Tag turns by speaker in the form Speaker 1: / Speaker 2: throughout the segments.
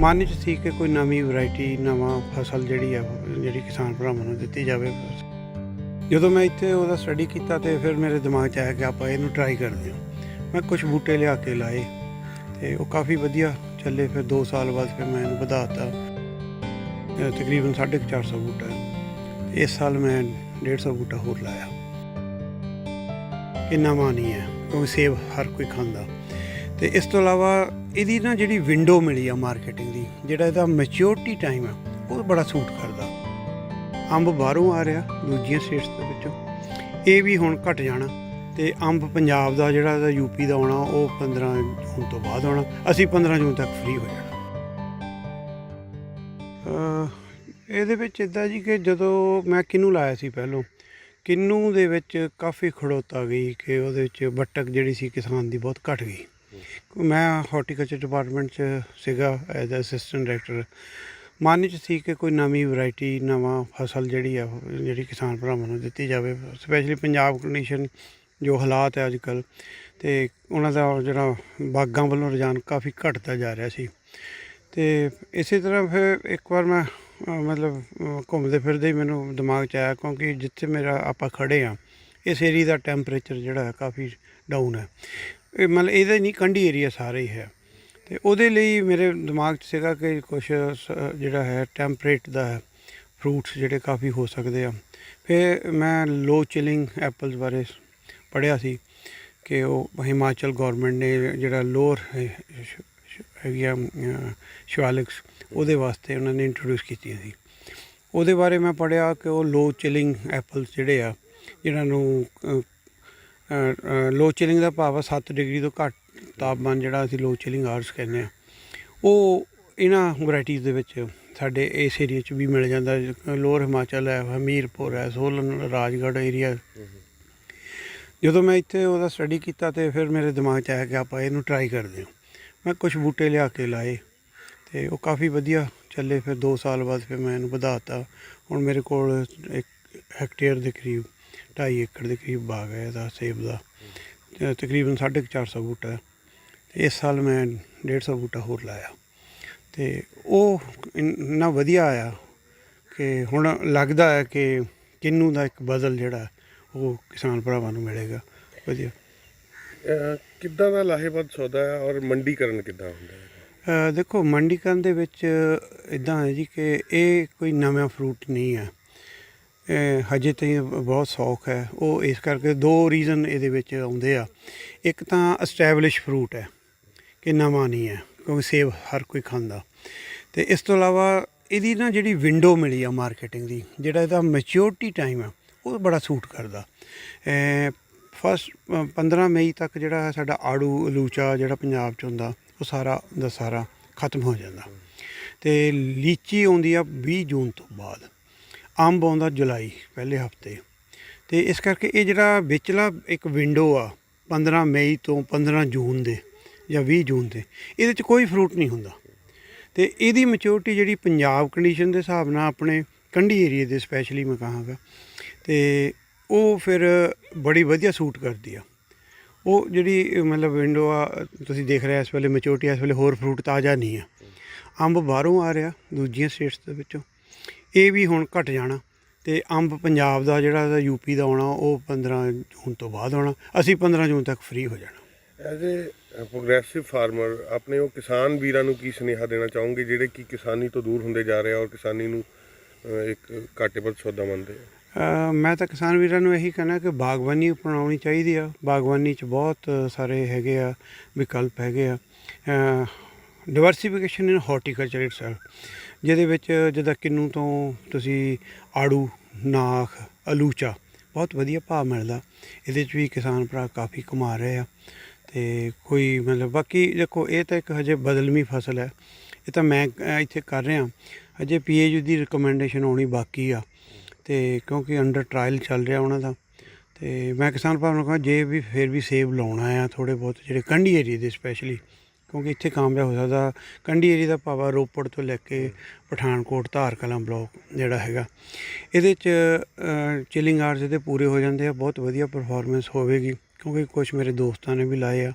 Speaker 1: ਮਨ 'ਚ ਸੀ ਕਿ ਕੋਈ ਨਵੀਂ ਵੈਰਾਈਟੀ ਨਵਾਂ ਫਸਲ ਜਿਹੜੀ ਆ, ਜਿਹੜੀ ਕਿਸਾਨ ਭਰਾਵਾਂ ਨੂੰ ਦਿੱਤੀ ਜਾਵੇ। ਜਦੋਂ ਮੈਂ ਇੱਥੇ ਉਹਦਾ ਸਟੱਡੀ ਕੀਤਾ ਤੇ ਫਿਰ ਮੇਰੇ ਦਿਮਾਗ 'ਚ ਆਇਆ ਕਿ ਆਪਾਂ ਇਹਨੂੰ ਟਰਾਈ ਕਰਦੇ ਹਾਂ। ਮੈਂ ਕੁਝ ਬੂਟੇ ਲਿਆ ਕੇ ਲਾਏ ਤੇ ਉਹ ਕਾਫੀ ਵਧੀਆ ਚੱਲੇ। ਫਿਰ 2 ਸਾਲ ਬਾਅਦ ਫਿਰ ਮੈਂ ਇਹਨੂੰ ਵਧਾਤਾ ਅਹ ਤਕਰੀਬਨ 450 ਬੂਟਾ ਇਸ ਸਾਲ ਮੈਂ 150 ਬੂਟਾ ਹੋਰ ਲਾਇਆ। ਇੰਨਾ ਨਵਾਂ ਨਹੀਂ ਹੈ ਕਿਉਂਕਿ ਸੇਬ ਹਰ ਕੋਈ ਖਾਂਦਾ। ਤੇ ਇਸ ਤੋਂ ਇਲਾਵਾ ਇਹਦੀ ਨਾ ਜਿਹੜੀ ਵਿੰਡੋ ਮਿਲੀ ਆ ਮਾਰਕੀਟਿੰਗ ਦੀ, ਜਿਹੜਾ ਇਹਦਾ ਮੈਚਿਓਰਿਟੀ ਟਾਈਮ ਆ, ਉਹ ਬੜਾ ਸੂਟ ਕਰਦਾ। ਅੰਬ ਬਾਹਰੋਂ ਆ ਰਿਹਾ, ਦੂਜੀਆਂ ਸਟੇਟਸ ਦੇ ਵਿੱਚੋਂ। ਇਹ ਵੀ ਹੁਣ ਘਟ ਜਾਣਾ ਤੇ ਅੰਬ ਪੰਜਾਬ ਦਾ ਜਿਹੜਾ ਇਹਦਾ ਯੂਪੀ ਦਾ ਆਉਣਾ, ਉਹ 15 ਜੂਨ ਤੋਂ ਬਾਅਦ ਆਉਣਾ। ਅਸੀਂ 15 ਜੂਨ ਤੱਕ ਫ੍ਰੀ ਹੋ ਜਾਣਾ। ਇਹਦੇ ਵਿੱਚ ਇਦਾਂ ਜੀ ਕਿ ਜਦੋਂ ਮੈਂ ਕਿੰਨੂ ਲਾਇਆ ਸੀ ਪਹਿਲੋਂ, ਕਿੰਨੂ ਦੇ ਵਿੱਚ ਕਾਫੀ ਖੜੋਤਾ ਗਈ ਕਿ ਉਹਦੇ ਵਿੱਚ ਬੱਟਕ ਜਿਹੜੀ ਸੀ ਕਿਸਾਨ ਦੀ ਬਹੁਤ ਘਟ ਗਈ। ਮੈਂ ਹਾਰਟੀਕਲਚਰ ਡਿਪਾਰਟਮੈਂਟ 'ਚ ਸੀਗਾ ਐਜ਼ ਅਸਿਸਟੈਂਟ ਡਾਇਰੈਕਟਰ ਮਨ 'ਚ ਸੀ ਕਿ ਕੋਈ ਨਵੀਂ ਵੈਰਾਈਟੀ ਨਵਾਂ ਫਸਲ ਜਿਹੜੀ ਆ, ਜਿਹੜੀ ਕਿਸਾਨ ਭਰਾਵਾਂ ਨੂੰ ਦਿੱਤੀ ਜਾਵੇ। ਸਪੈਸ਼ਲੀ ਪੰਜਾਬ ਕੰਡੀਸ਼ਨ ਜੋ ਹਾਲਾਤ ਹੈ ਅੱਜ ਕੱਲ ਤੇ ਉਹਨਾਂ ਦਾ ਜਿਹੜਾ ਬਾਗਾਂ ਵੱਲੋਂ ਰੁਝਾਨ ਕਾਫੀ ਘਟਦਾ ਜਾ ਰਿਹਾ ਸੀ। ਤੇ ਇਸੇ ਤਰ੍ਹਾਂ ਫਿਰ ਇੱਕ ਵਾਰ ਮੈਂ, ਮਤਲਬ, ਘੁੰਮਦੇ ਫਿਰਦੇ ਹੀ ਮੈਨੂੰ ਦਿਮਾਗ 'ਚ ਆਇਆ ਕਿਉਂਕਿ ਜਿੱਥੇ ਮੇਰਾ, ਆਪਾਂ ਖੜੇ ਆ, ਇਸ ਏਰੀਆ ਦਾ ਟੈਂਪਰੇਚਰ ਜਿਹੜਾ ਹੈ ਕਾਫੀ ਡਾਊਨ ਹੈ ਇਹ ਮਤਲਬ ਇਹਦਾ ਨਹੀਂ ਕੰਢੀ ਏਰੀਆ ਸਾਰਾ ਹੀ ਹੈ। ਤੇ ਉਹਦੇ ਲਈ ਮੇਰੇ ਦਿਮਾਗ 'ਚ ਸੀਗਾ ਕਿ ਕੁਝ ਜਿਹੜਾ ਹੈ ਟੈਂਪਰੇਟ ਦਾ ਹੈ ਫਰੂਟਸ ਜਿਹੜੇ ਕਾਫੀ ਹੋ ਸਕਦੇ ਆ। ਫਿਰ ਮੈਂ ਲੋ ਚਿਲਿੰਗ ਐਪਲਸ ਬਾਰੇ ਪੜ੍ਹਿਆ ਸੀ ਕਿ ਉਹ ਹਿਮਾਚਲ ਗਵਰਨਮੈਂਟ ਨੇ ਜਿਹੜਾ ਲੋਅਰ ਹੈਗੀਆਂ ਸ਼ਵਾਲਿਕਸ, ਉਹਦੇ ਵਾਸਤੇ ਉਹਨਾਂ ਨੇ ਇੰਟਰੋਡਿਊਸ ਕੀਤੀਆਂ ਸੀ। ਉਹਦੇ ਬਾਰੇ ਮੈਂ ਪੜ੍ਹਿਆ ਕਿ ਉਹ ਲੋ ਚਿਲਿੰਗ ਐਪਲਸ ਜਿਹੜੇ ਆ, ਜਿਹਨਾਂ ਨੂੰ ਲੋ ਚਿਲਿੰਗ ਦਾ ਭਾਵ ਆ 7 ਡਿਗਰੀ ਤੋਂ ਘੱਟ ਤਾਪਮਾਨ ਜਿਹੜਾ ਅਸੀਂ ਲੋ ਚਿਲਿੰਗ ਆਰਸ ਕਹਿੰਦੇ ਆ। ਉਹ ਇਹਨਾਂ ਵੈਰਾਈਟੀਆਂ ਦੇ ਵਿੱਚ ਸਾਡੇ ਇਸ ਏਰੀਆ 'ਚ ਵੀ ਮਿਲ ਜਾਂਦਾ, ਲੋਅਰ ਹਿਮਾਚਲ ਹੈ, ਹਮੀਰਪੁਰ ਹੈ, ਸੋਲਨ, ਰਾਜਗੜ੍ਹ ਏਰੀਆ ਜਦੋਂ ਮੈਂ ਇੱਥੇ ਉਹਦਾ ਸਟੱਡੀ ਕੀਤਾ ਤੇ ਫਿਰ ਮੇਰੇ ਦਿਮਾਗ 'ਚ ਆਇਆ ਕਿ ਆਪਾਂ ਇਹਨੂੰ ਟਰਾਈ ਕਰਦੇ ਹਾਂ। ਮੈਂ ਕੁਝ ਬੂਟੇ ਲਿਆ ਕੇ ਲਾਏ ਤੇ ਉਹ ਕਾਫੀ ਵਧੀਆ ਚੱਲੇ। ਫਿਰ 2 ਸਾਲ ਬਾਅਦ ਫਿਰ ਮੈਂ ਇਹਨੂੰ ਵਧਾਤਾ। ਹੁਣ ਮੇਰੇ ਕੋਲ ਇੱਕ ਹੈਕਟੇਅਰ ਦੇ ਕਰੀਬ 2.5 ਏਕੜ ਦੇ ਕਰੀਬ ਬਾਗ ਹੈ ਇਹਦਾ ਸੇਬ ਦਾ। ਤੇ ਤਕਰੀਬਨ 450 ਬੂਟਾ ਹੈ। ਤੇ ਇਸ ਸਾਲ ਮੈਂ 150 ਬੂਟਾ ਹੋਰ ਲਾਇਆ। ਤੇ ਉਹ ਇੰਨਾ ਵਧੀਆ ਆਇਆ ਕਿ ਹੁਣ ਲੱਗਦਾ ਹੈ ਕਿ ਕਿੰਨੂ ਦਾ ਇੱਕ ਬਦਲ ਜਿਹੜਾ ਉਹ ਕਿਸਾਨ ਭਰਾਵਾਂ ਨੂੰ ਮਿਲੇਗਾ। ਵਧੀਆ।
Speaker 2: ਕਿੱਦਾਂ ਦਾ ਲਾਹੇਵੰਦ ਸੌਦਾ ਹੈ ਔਰ ਮੰਡੀਕਰਨ ਕਿੱਦਾਂ ਹੁੰਦਾ ਹੈ?
Speaker 1: ਦੇਖੋ ਮੰਡੀਕਰਨ ਦੇ ਵਿੱਚ ਇਦਾਂ ਹੈ ਜੀ ਕਿ ਇਹ ਕੋਈ ਨਵਾਂ ਫਰੂਟ ਨਹੀਂ ਹੈ। ਹਜੇ ਤਾਈਂ ਬਹੁਤ ਸੌਖ ਹੈ। ਉਹ ਇਸ ਕਰਕੇ ਦੋ ਰੀਜ਼ਨ ਇਹਦੇ ਵਿੱਚ ਆਉਂਦੇ ਆ। ਇੱਕ ਤਾਂ ਐਸਟੈਬਲਿਸ਼ ਫਰੂਟ ਹੈ ਕਿ ਨਵਾਂ ਨਹੀਂ ਹੈ, ਕਿਉਂਕਿ ਸੇਬ ਹਰ ਕੋਈ ਖਾਂਦਾ। ਤੇ ਇਸ ਤੋਂ ਇਲਾਵਾ ਇਹਦੀ ਨਾ ਜਿਹੜੀ ਵਿੰਡੋ ਮਿਲੀ ਆ ਮਾਰਕੀਟਿੰਗ ਦੀ, ਜਿਹੜਾ ਇਹਦਾ ਮੈਚਿਓਰਿਟੀ ਟਾਈਮ ਆ, ਉਹ ਬੜਾ ਸੂਟ ਕਰਦਾ। ਫਸਟ 15 ਮਈ ਤੱਕ ਜਿਹੜਾ ਸਾਡਾ ਆੜੂ ਲੂਚਾ ਜਿਹੜਾ ਪੰਜਾਬ 'ਚ ਹੁੰਦਾ, ਉਹ ਸਾਰਾ ਦਾ ਸਾਰਾ ਖਤਮ ਹੋ ਜਾਂਦਾ। ਤੇ ਲੀਚੀ ਆਉਂਦੀ ਆ 20 ਜੂਨ ਤੋਂ ਬਾਅਦ। ਅੰਬ ਆਉਂਦਾ ਜੁਲਾਈ, ਪਹਿਲੇ ਹਫ਼ਤੇ। ਤੇ ਇਸ ਕਰਕੇ ਇਹ ਜਿਹੜਾ ਵਿਚਲਾ ਇੱਕ ਵਿੰਡੋ ਆ 15 ਮਈ ਤੋਂ 15 ਜੂਨ ਦੇ ਜਾਂ 20 ਜੂਨ ਦੇ, ਇਹਦੇ 'ਚ ਕੋਈ ਫਰੂਟ ਨਹੀਂ ਹੁੰਦਾ। ਤੇ ਇਹਦੀ ਮੈਚੁਰਿਟੀ ਜਿਹੜੀ ਪੰਜਾਬ ਕੰਡੀਸ਼ਨ ਦੇ ਹਿਸਾਬ ਨਾਲ ਆਪਣੇ ਕੰਢੀ ਏਰੀਏ ਦੇ ਸਪੈਸ਼ਲੀ ਮੈਂ ਕਹਾਂਗਾ, ਤੇ ਉਹ ਫਿਰ ਬੜੀ ਵਧੀਆ ਸੂਟ ਕਰਦੀ ਆ। ਉਹ ਜਿਹੜੀ ਮਤਲਬ ਵਿੰਡੋ ਆ, ਤੁਸੀਂ ਦੇਖ ਰਹੇ ਇਸ ਵੇਲੇ ਮੈਚੁਰਿਟੀ ਇਸ ਵੇਲੇ ਹੋਰ ਫਰੂਟ ਤਾਜ਼ਾ ਨਹੀਂ ਆ। ਅੰਬ ਬਾਹਰੋਂ ਆ ਰਿਹਾ, ਦੂਜੀਆਂ ਸਟੇਟਸ ਦੇ ਵਿੱਚੋਂ। ਇਹ ਵੀ ਹੁਣ ਘਟ ਜਾਣਾ ਤੇ ਅੰਬ ਪੰਜਾਬ ਦਾ ਜਿਹੜਾ ਯੂਪੀ ਦਾ ਆਉਣਾ ਉਹ 15 ਜੂਨ ਤੋਂ ਬਾਅਦ ਆਉਣਾ। ਅਸੀਂ 15 ਜੂਨ ਤੱਕ ਫ੍ਰੀ ਹੋ ਜਾਣਾ।
Speaker 2: ਐਜ਼ ਅ ਪ੍ਰੋਗਰੈਸਿਵ ਫਾਰਮਰ ਆਪਣੇ ਉਹ ਕਿਸਾਨ ਵੀਰਾਂ ਨੂੰ ਕੀ ਸੁਨੇਹਾ ਦੇਣਾ ਚਾਹੋਗੇ ਜਿਹੜੇ ਕਿ ਕਿਸਾਨੀ ਤੋਂ ਦੂਰ ਹੁੰਦੇ ਜਾ ਰਹੇ ਆ ਔਰ ਕਿਸਾਨੀ ਨੂੰ ਇੱਕ ਘਾਟੇ ਪਰ ਸੌਦਾ ਮੰਨਦੇ ਆ?
Speaker 1: ਮੈਂ ਤਾਂ ਕਿਸਾਨ ਵੀਰਾਂ ਨੂੰ ਇਹੀ ਕਹਿਣਾ ਕਿ ਬਾਗਬਾਨੀ ਅਪਣਾਉਣੀ ਚਾਹੀਦੀ ਆ। ਬਾਗਬਾਨੀ 'ਚ ਬਹੁਤ ਸਾਰੇ ਹੈਗੇ ਆ ਵਿਕਲਪ ਹੈਗੇ ਆ। ਡਿਵਰਸਿਫਿਕੇਸ਼ਨ ਇਨ ਹਾਰਟੀਕਲਚਰ ਇਟਸੈਲਫ ਜਿਹਦੇ ਵਿੱਚ ਜਿੱਦਾਂ ਕਿੰਨੂ ਤੋਂ ਤੁਸੀਂ ਆੜੂ, ਨਾਖ, ਅਲੂਚਾ ਬਹੁਤ ਵਧੀਆ ਭਾਅ ਮਿਲਦਾ। ਇਹਦੇ 'ਚ ਵੀ ਕਿਸਾਨ ਭਰਾ ਕਾਫੀ ਕਮਾ ਰਹੇ ਆ ਤੇ ਕੋਈ ਮਤਲਬ ਬਾਕੀ ਦੇਖੋ ਇਹ ਤਾਂ ਇੱਕ ਹਜੇ ਬਦਲਵੀਂ ਫਸਲ ਹੈ। ਇਹ ਤਾਂ ਮੈਂ ਇੱਥੇ ਕਰ ਰਿਹਾ। ਹਜੇ ਪੀਏਯੂ ਦੀ ਰਿਕਮੈਂਡੇਸ਼ਨ ਆਉਣੀ ਬਾਕੀ ਆ ਤੇ ਕਿਉਂਕਿ ਅੰਡਰ ਟ੍ਰਾਇਲ ਚੱਲ ਰਿਹਾ ਉਹਨਾਂ ਦਾ। ਤੇ ਮੈਂ ਕਿਸਾਨ ਭਰਾਵਾਂ ਨੂੰ ਕਹਾਂ, ਜੇ ਵੀ ਫਿਰ ਵੀ ਸੇਬ ਲਾਉਣਾ ਆ ਥੋੜੇ ਬਹੁਤ ਜਿਹੜੇ ਕੰਢੀ ਏਰੀਏ ਦੇ ਸਪੈਸ਼ਲੀ ਕਿਉਂਕਿ ਇੱਥੇ ਕਾਮਯਾਬ ਹੋ ਸਕਦਾ। ਕੰਢੀ ਏਰੀਆ ਦਾ ਭਾਵਾ ਰੋਪੜ ਤੋਂ ਲੈ ਕੇ ਪਠਾਨਕੋਟ ਧਾਰ ਕਲਾਂ ਬਲਾਕ ਜਿਹੜਾ ਹੈਗਾ। ਇਹਦੇ ਚ ਚਿਲਿੰਗ ਆਰਸ ਦੇ ਪੂਰੇ ਹੋ ਜਾਂਦੇ ਆ, ਬਹੁਤ ਵਧੀਆ ਪਰਫਾਰਮੈਂਸ ਹੋਵੇਗੀ। ਕਿਉਂਕਿ ਕੁਝ ਮੇਰੇ ਦੋਸਤਾਂ ਨੇ ਵੀ ਲਾਏ ਆ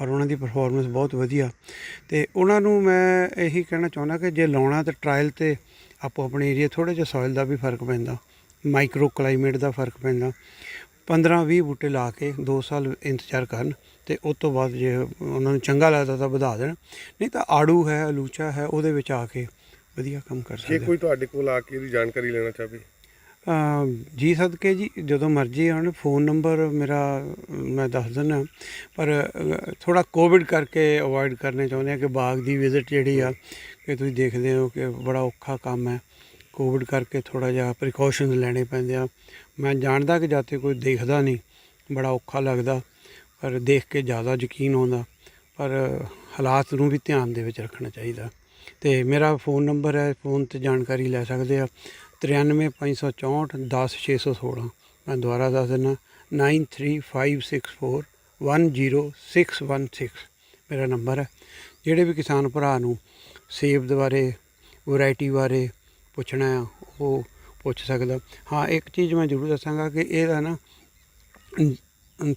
Speaker 1: ਔਰ ਉਹਨਾਂ ਦੀ ਪਰਫਾਰਮੈਂਸ ਬਹੁਤ ਵਧੀਆ। ਤੇ ਉਹਨਾਂ ਨੂੰ ਮੈਂ ਇਹੀ ਕਹਿਣਾ ਚਾਹੁੰਦਾ ਕਿ ਜੇ ਲਾਉਣਾ ਤਾਂ ਟਰਾਇਲ ਤੇ ਆਪੋ ਆਪਣੇ ਏਰੀਆ ਥੋੜਾ ਜਿਹਾ ਸੋਇਲ ਦਾ ਵੀ ਫ਼ਰਕ ਪੈਂਦਾ। ਮਾਈਕਰੋ ਕਲਾਈਮੇਟ ਦਾ ਫ਼ਰਕ ਪੈਂਦਾ। 15-20 ਬੂਟੇ ਲਾ ਕੇ 2 ਸਾਲ ਇੰਤਜ਼ਾਰ ਕਰਨ ਤੇ ਉਸ ਤੋਂ ਬਾਅਦ ਜੇ ਉਹਨਾਂ ਨੂੰ ਚੰਗਾ ਲੱਗਦਾ ਤਾਂ ਵਧਾ ਦੇਣ। ਨਹੀਂ ਤਾਂ ਆੜੂ ਹੈ ਅਲੂਚਾ ਹੈ ਉਹਦੇ ਵਿੱਚ ਆ ਕੇ ਵਧੀਆ ਕੰਮ ਕਰ
Speaker 2: ਜੇ
Speaker 1: ਸਕਦੇ
Speaker 2: ਕੋਈ ਤੁਹਾਡੇ ਕੋਲ ਆ ਕੇ ਇਹਦੀ ਜਾਣਕਾਰੀ ਲੈਣਾ ਚਾਹਵੇ?
Speaker 1: ਜੀ ਸਦਕੇ ਜੀ ਜਦੋਂ ਮਰਜ਼ੀ ਆਉਣ ਫੋਨ ਨੰਬਰ ਮੇਰਾ ਮੈਂ ਦੱਸ ਦਿੰਦਾ। ਪਰ ਥੋੜਾ ਕੋਵਿਡ ਕਰਕੇ ਅਵੋਇਡ ਕਰਨੇ ਚਾਹੁੰਦੇ ਆ ਕਿ ਬਾਗ ਦੀ ਵਿਜ਼ਿਟ ਜਿਹੜੀ ਆ ਕਿ ਤੁਸੀਂ ਦੇਖਦੇ ਹੋ ਕਿ ਬੜਾ ਔਖਾ ਕੰਮ ਹੈ। ਕੋਵਿਡ ਕਰਕੇ ਥੋੜਾ ਜਿਹਾ ਪ੍ਰੀਕਾਸ਼ਨਸ ਲੈਣੇ ਪੈਂਦੇ ਆ। ਮੈਂ ਜਾਣਦਾ ਕਿ ਜਾਤੇ ਕੋਈ ਦੇਖਦਾ ਨਹੀਂ, ਬੜਾ ਔਖਾ ਲੱਗਦਾ, ਪਰ ਦੇਖ ਕੇ ਜ਼ਿਆਦਾ ਯਕੀਨ ਆਉਂਦਾ। ਪਰ ਹਾਲਾਤ ਨੂੰ ਵੀ ਧਿਆਨ ਦੇ ਵਿੱਚ ਰੱਖਣਾ ਚਾਹੀਦਾ। ਤੇ ਮੇਰਾ ਫੋਨ ਨੰਬਰ ਹੈ ਫੋਨ ਤੇ ਜਾਣਕਾਰੀ ਲੈ ਸਕਦੇ ਆ। 93564 10616 ਮੈਂ ਦੁਬਾਰਾ ਦੱਸ ਦਿੰਦਾ 9356410616 ਮੇਰਾ ਨੰਬਰ ਹੈ। ਜਿਹੜੇ ਵੀ ਕਿਸਾਨ ਭਰਾ ਨੂੰ ਸੇਬ ਦੇ ਬਾਰੇ ਵੈਰਾਈਟੀ ਬਾਰੇ ਪੁੱਛਣਾ ਆ, ਉਹ ਪੁੱਛ ਸਕਦਾ। ਹਾਂ, ਇੱਕ ਚੀਜ਼ ਮੈਂ ਜ਼ਰੂਰ ਦੱਸਾਂਗਾ ਕਿ ਇਹਦਾ ਨਾ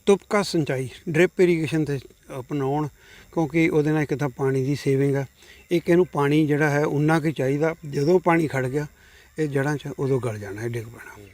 Speaker 1: ਤੁਪਕਾ ਸਿੰਚਾਈ, ਡ੍ਰਿਪ ਇਰੀਗੇਸ਼ਨ ਤੇ ਅਪਣਾਉਣ, ਕਿਉਂਕਿ ਉਹਦੇ ਨਾਲ ਇੱਕ ਤਾਂ ਪਾਣੀ ਦੀ ਸੇਵਿੰਗ ਆ, ਇੱਕ ਇਹਨੂੰ ਪਾਣੀ ਜਿਹੜਾ ਹੈ, ਉਨਾ ਕੁ ਚਾਹੀਦਾ। ਜਦੋਂ ਪਾਣੀ ਖੜ ਗਿਆ, ਇਹ ਜੜ੍ਹਾਂ 'ਚ ਉਦੋਂ ਗਲ ਜਾਣਾ, ਇਹ ਡਿੱਗ ਪੈਣਾ।